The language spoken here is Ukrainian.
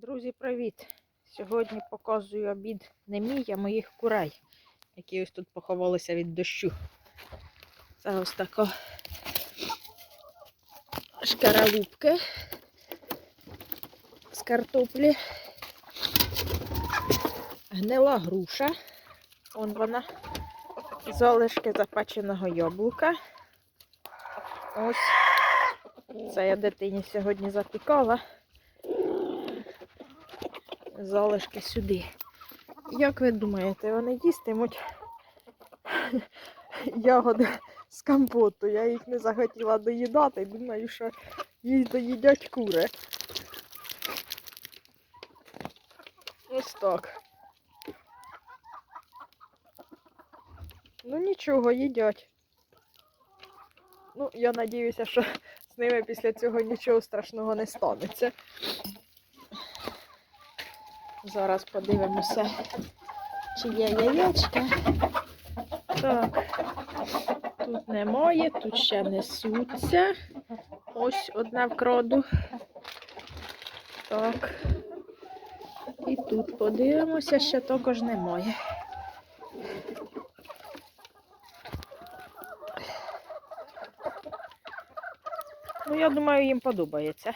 Друзі, привіт! Сьогодні показую обід не мій, а моїх курей, які ось тут поховалися від дощу. Це ось така шкаралупки з картоплі, гнила груша, он вона, залишки запеченого яблука. Ось це я дитині сьогодні запікала залишки сюди. Як ви думаєте, вони їстимуть ягоди з компоту? Я їх не захотіла доїдати, думаю, що їх доїдять кури. Ось так. Ну нічого, їдять. Ну, я надіюся, що з ними після цього нічого страшного не станеться. Зараз подивимося, чи є яєчка. Так, тут немає, тут ще несуться. Ось одна вкраду. Так. І тут подивимося, ще також немає. Ну, я думаю, їм подобається.